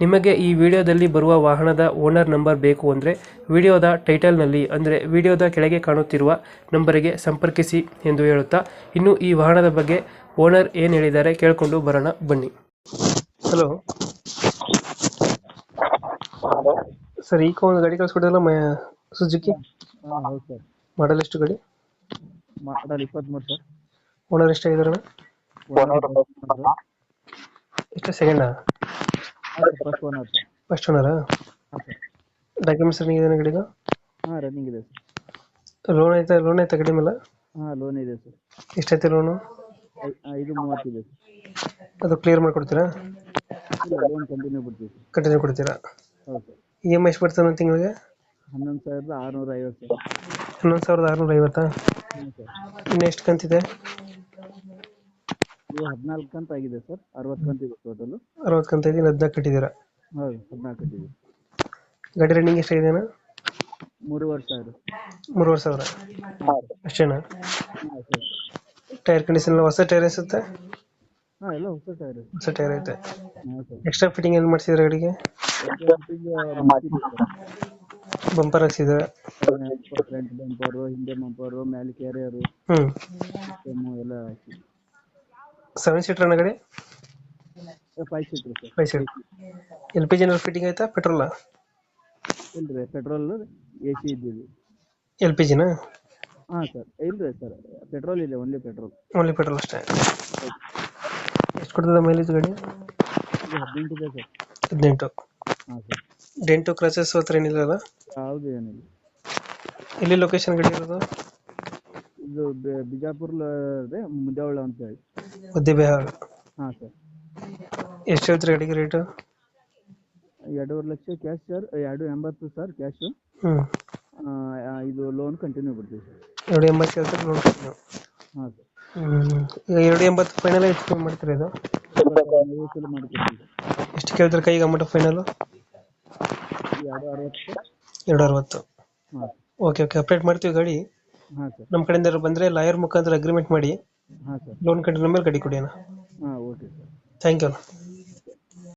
ನಿಮಗೆ ಈ ವಿಡಿಯೋದಲ್ಲಿ ಬರುವ ವಾಹನದ ಓನರ್ ನಂಬರ್ ಬೇಕು ಅಂದರೆ ವಿಡಿಯೋದ ಟೈಟಲ್ನಲ್ಲಿ ಅಂದರೆ ವಿಡಿಯೋದ ಕೆಳಗೆ ಕಾಣುತ್ತಿರುವ ನಂಬರಿಗೆ ಸಂಪರ್ಕಿಸಿ ಎಂದು ಹೇಳುತ್ತಾ ಇನ್ನು ಈ ವಾಹನದ ಬಗ್ಗೆ ಓನರ್ ಏನು ಹೇಳಿದ್ದಾರೆ ಕೇಳಿಕೊಂಡು ಬರೋಣ ಬನ್ನಿ. ಹಲೋ. ಹಲೋ. ಸರ್ ಈಗ ಒಂದು ಗಾಡಿ ಕಳಿಸ್ಕೊಡಲ್ಲ ಮ ಸುಜುಕಿ ಹಾಂ ಹೌದು ಸರ್. ಮಾಡಲ್ ಎಷ್ಟು ಗಾಡಿ? ಮಾಡಲ್ ಇಪ್ಪತ್ತ್ಮೂರು ಸರ್. ಓನರ್ ಎಷ್ಟಾಗಿದ್ದಾರೆ? ಎಷ್ಟು ಸೆಕೆಂಡಾ ಫಸ್ಟ್ ಓನರ್ ಸರ್ ಫಸ್ಟ್ ಓನರಾ ಡಾಕ್ಯುಮೆಂಟ್ಸ್ ರನ್ನಿಂಗ್ ಇದೆ ಗಾಡಿದು ಹಾಂ ರನ್ನಿಂಗ್ ಇದೆ ಸರ್ ಲೋನ್ ಐತೆ ಲೋನ್ ಐತೆ ಗಾಡಿ ಮೇಲೆ ಹಾಂ ಲೋನ್ ಇದೆ ಸರ್ ಎಷ್ಟೈತೆ ಲೋನು ಐದು ಮೂವತ್ತಿದೆ ಅದು ಕ್ಲಿಯರ್ ಮಾಡ್ಕೊಡ್ತೀರಾ? ಲೋನ್ ಕಂಟಿನ್ಯೂ ಬಿಡ್ತೀವಿ ಸರ್ ಕಂಟಿನ್ಯೂ ಕೊಡ್ತೀರಾ? ಇ ಎಂ ಐ ಎಷ್ಟು ಬರ್ತದೆ ತಿಂಗಳಿಗೆ? ಹನ್ನೊಂದು ಸಾವಿರದ ಆರುನೂರ ಐವತ್ತು ಸರ್ ಹನ್ನೊಂದು ಸಾವಿರದ ಆರುನೂರ ಐವತ್ತಾ ಇನ್ನು ಎಷ್ಟು ಕಂತಿದೆ? ಇದು ಹದಿನಾಲ್ಕು ಕಂತ ಆಗಿದೆ ಸರ್. ಅರವತ್ತು ಕಂತ ಇದೆ ಟೋಟಲ್ ಅರವತ್ತು ಕಂತ ಇದೆ ಹದಿನಾಲ್ಕು ಕಟ್ಟಿದ್ದೀರಾ? ಹೌದು ಹದಿನಾಲ್ಕು ಕಟ್ಟಿದೆ ಗಾಡಿ ರನ್ನಿಂಗ್ ಎಷ್ಟಾಗಿದೆ ಅಣ್ಣ? ಮೂರುವರೆ ವರ್ಷ ಮೂರುವರೆ ಸಾವಿರ? ಅಷ್ಟೇನಾ? ಹಾಂ ಸರ್ ಟೈರ್ ಕಂಡೀಷನ್ ಎಲ್ಲ ಹೊಸ ಟೈರ್ ಅನ್ಸುತ್ತೆ? ಹಾಂ ಎಲ್ಲ ಹೊಸ ಟೈರ್ ಹೊಸ ಟೈರ್ ಐತೆ. ಹಾಂ ಸರ್. ಎಕ್ಸ್ಟ್ರಾ ಫಿಟ್ಟಿಂಗ್ ಏನು ಮಾಡ್ಸಿದ್ರೆ ಗಾಡಿಗೆ? ಬಂಪರ್ ಹಾಕ್ಸಿದ್ರೆ? ಫ್ರಂಟ್ ಬಂಪರು ಹಿಂದೆ ಬಂಪರು ಮೇಲೆ ಕ್ಯಾರಿಯರು ಹ್ಞೂ ಎಲ್ಲ ಹಾಕಿ ಸೆವೆನ್ ಸೀಟರ್ ಅಣ್ಣ ಗಾಡಿ? Five seater sir five seat L P ಜಿನಲ್ಲಿ fitting ಆಯ್ತಾ ಪೆಟ್ರೋಲಾ ಇಲ್ರಿ ಪೆಟ್ರೋಲ್ ಎ ಸಿ ಇದ್ದೀವಿ ಎಲ್ ಪಿ ಜಿನಾ ಹಾಂ ಸರ್ ಇಲ್ರಿ ಸರ್ ಪೆಟ್ರೋಲ್ ಇದೆ ಓನ್ಲಿ ಪೆಟ್ರೋಲ್ ಓನ್ಲಿ ಪೆಟ್ರೋಲ್ ಅಷ್ಟೇ. ಎಷ್ಟು ಕೊಡ್ತದೆ ಮೈಲೇಜ್ ಗಾಡಿ? ಇದು ಹದಿನೆಂಟು ಇದೆ ಸರ್ ಹದಿನೆಂಟು. ಹಾಂ ಸರ್ ಡೆಂಟು ಕ್ರಚಸ್ ಹತ್ರ ಏನಿಲ್ಲ ಯಾವುದು ಏನಿಲ್ಲ. ಎಲ್ಲಿ ಲೊಕೇಶನ್ ಗಾಡಿ ಇರೋದು? ಇದು ಬಿಜಾಪುರ್ ಬಿಜಾಪುರ ಅಂತ ಹೇಳಿ. ಬಿಹಾರ್. ಹಾಂ ಸರ್ ಎಷ್ಟು ಹೇಳ್ತೀರಿ ಗಾಡಿಗೆ ರೇಟು ಎರಡೂವರೆ ಲಕ್ಷ ಕ್ಯಾಶ್ ಸರ್ ಎರಡು ಎಂಬತ್ತು ಸರ್ ಕ್ಯಾಶು ಇದು ಲೋನ್ ಕಂಟಿನ್ಯೂ ಬಿಡ್ತೀವಿ ಸರ್ ಎರಡು ಎಂಬತ್ತು ಹೇಳ್ತಾರೆ ನೀವು ಹಾಂ ಸರ್ ಈಗ ಎರಡು ಎಂಬತ್ತು ಫೈನಲ್ ಎಷ್ಟು ಮಾಡ್ತೀರಾ ಇದು? ಐವತ್ತು ಎಷ್ಟು ಕೇಳ್ತಾರೆ ಕೈಗೆ ಅಮೌಂಟ್ ಫೈನಲು ಎರಡು ಅರವತ್ತು. ಎರಡು ಅರವತ್ತು. ಹಾಂ ಓಕೆ ಓಕೆ ಅಪ್ಡೇಟ್ ಮಾಡ್ತೀವಿ ಗಾಡಿ. ಹಾಂ ಸರ್. ನಮ್ಮ ಕಡೆಯಿಂದ ಬಂದ್ರೆ ಬಂದರೆ ಲಾಯರ್ ಮುಖಾಂತರ ಅಗ್ರಿಮೆಂಟ್ ಮಾಡಿ ಹಾಂ ಸರ್. ಲೋನ್ ಕಂಟಿನ್ಯೂ ಮೇಲೆ ಗಾಡಿ ಕೊಡಿ ಅಣ್ಣ. ಹಾಂ ಓಕೆ ಸರ್. ಥ್ಯಾಂಕ್ ಯು ಅಣ್ಣ.